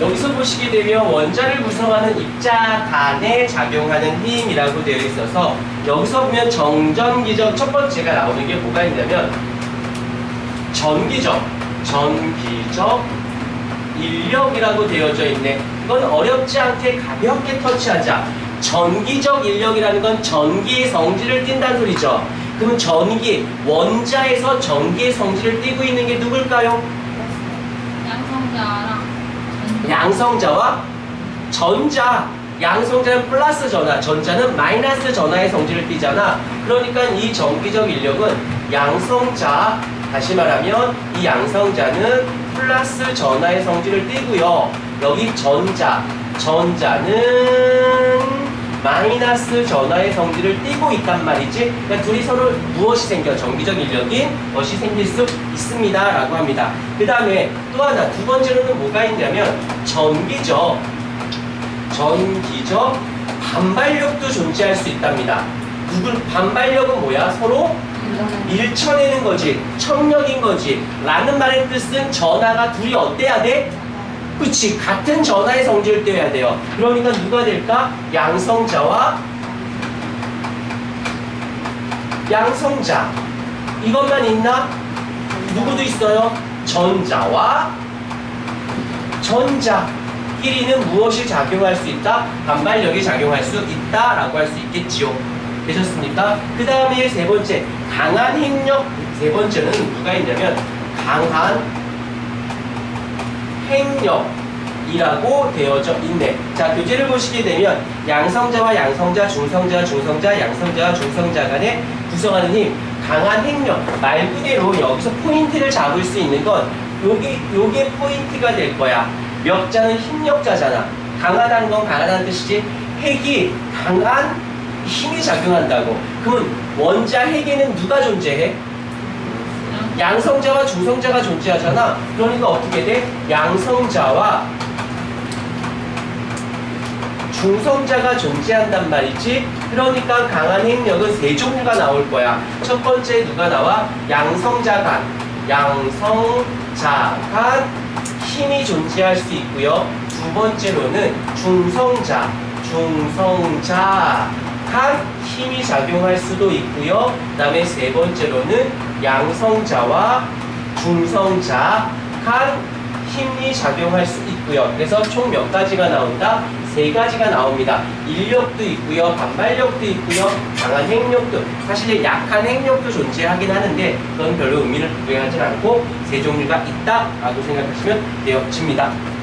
여기서 보시게 되면 원자를 구성하는 입자 간에 작용하는 힘이라고 되어 있어서 여기서 보면 정전기적 첫 번째가 나오는 게 뭐가 있냐면 전기적, 전기적 인력이라고 되어져 있네. 이건 어렵지 않게 가볍게 터치하자. 전기적 인력이라는 건 전기의 성질을 띈다는 소리죠. 그럼 전기, 원자에서 전기의 성질을 띠고 있는 게 누굴까요? 양성자랑. 양성자와 전자. 양성자는 플러스 전화, 전자는 마이너스 전화의 성질을 띠잖아. 그러니까 이 전기적 인력은 양성자, 다시 말하면 이 양성자는 플러스 전화의 성질을 띠고요. 여기 전자, 전자는 마이너스 전화의 성질을 띠고 있단 말이지. 그러니까 둘이 서로 무엇이 생겨? 전기적 인력인 것이 생길 수 있습니다. 라고 합니다. 그 다음에 또 하나, 두 번째로는 뭐가 있냐면 전기적, 전기적 반발력도 존재할 수 있답니다. 누굴 반발력은 뭐야? 서로 밀쳐내는 거지, 청력인 거지. 라는 말의 뜻은 전하가 둘이 어때야 돼? 그치, 같은 전하의 성질을 떼야 돼요. 그러니까 누가 될까? 양성자와 양성자. 이것만 있나? 누구도 있어요? 전자와 전자. 끼리는 무엇이 작용할 수 있다? 반발력이 작용할 수 있다 라고 할 수 있겠지요. 되셨습니까? 그 다음에 세 번째, 강한 힘력. 세 번째는 누가 있냐면 강한 행력이라고 되어져 있네. 자, 교재를 보시게 되면 양성자와 양성자, 중성자, 중성자, 양성자와 중성자 간에 구성하는 힘, 강한 행력. 말 그대로 여기서 포인트를 잡을 수 있는 건 요게, 요게 포인트가 될 거야. 역자는 힘력자잖아. 강하다는 건 강하다는 뜻이지. 핵이 강한 힘이 작용한다고. 그러면 원자 핵에는 누가 존재해? 양성자와 중성자가 존재하잖아. 그러니까 어떻게 돼? 양성자와 중성자가 존재한단 말이지. 그러니까 강한 핵력은 세 종류가 나올 거야. 첫 번째 누가 나와? 양성자 간. 양성자 간 힘이 존재할 수 있고요. 두 번째로는 중성자. 중성자 간 힘이 작용할 수도 있고요. 그 다음에 세 번째로는 양성자와 중성자 간 힘이 작용할 수 있고요. 그래서 총 몇 가지가 나온다? 세 가지가 나옵니다. 인력도 있고요. 반발력도 있고요. 강한 핵력도. 사실 약한 핵력도 존재하긴 하는데 그건 별로 의미를 부여하지 않고 세 종류가 있다라고 생각하시면 되어집니다.